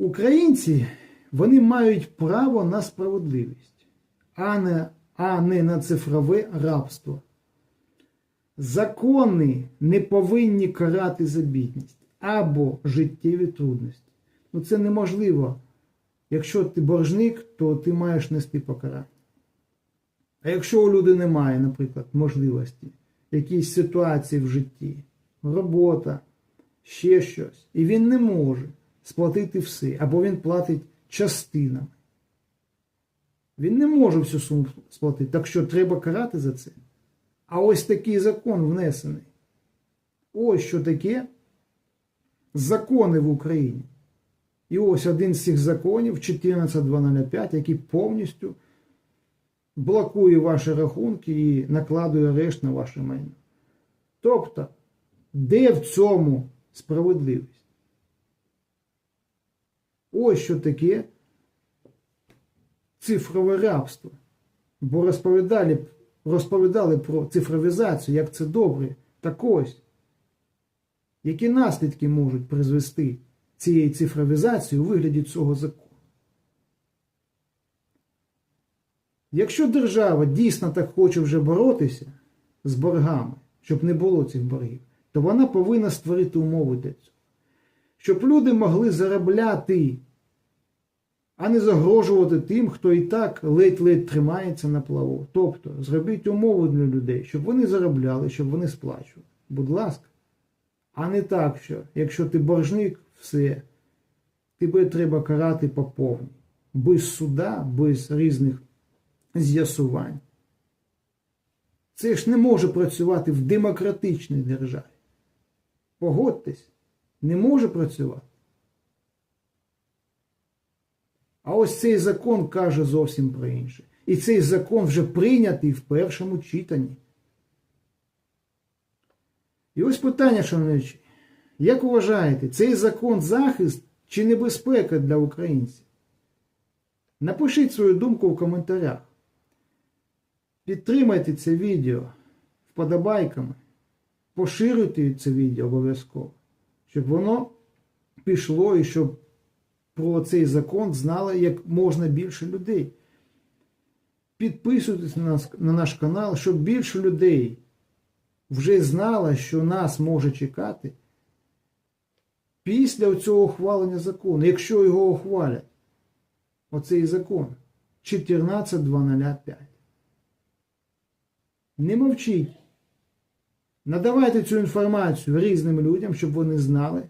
Українці вони мають право на справедливість, а не, а не на цифрове рабство. Закони не повинні карати за бідність або життєві трудності. Ну це неможливо. Якщо ти боржник, то ти маєш нести покарання. А якщо у людини немає, наприклад, можливості, якісь ситуації в житті, робота, ще щось, і він не може сплатити все, або він платить частинами. Він не може всю суму сплатити, так що треба карати за це. А ось такий закон внесений. Ось що таке закони в Україні. І ось один з цих законів, 14205, який повністю блокує ваші рахунки і накладує арешт на ваше майно. Тобто, де в цьому справедливість? Ось що таке цифрове рабство. Бо розповідали, розповідали про цифровізацію, як це добре. Так ось, які наслідки можуть призвести цієї цифровізації у вигляді цього закону. Якщо держава дійсно так хоче вже боротися з боргами, щоб не було цих боргів, то вона повинна створити умови для цього. Щоб люди могли заробляти, а не загрожувати тим, хто і так ледь-ледь тримається на плаву. Тобто зробіть умови для людей, щоб вони заробляли, щоб вони сплачували. Будь ласка. А не так, що якщо ти боржник, все, тебе треба карати по повній. Без суда, без різних з'ясувань. Це ж не може працювати в демократичній державі. Погодьтесь, не може працювати. А ось цей закон каже зовсім про інше. І цей закон вже прийнятий в першому читанні. І ось питання, шановні, як вважаєте, цей закон захист чи небезпека для українців? Напишіть свою думку в коментарях. Підтримайте це відео вподобайками, поширюйте це відео обов'язково, щоб воно пішло і щоб про цей закон знало як можна більше людей. Підписуйтесь на, нас, на наш канал, щоб більше людей вже знало, що нас може чекати після цього ухвалення закону, якщо його ухвалять. Оцей закон 14205. Не мовчіть. Надавайте цю інформацію різним людям, щоб вони знали,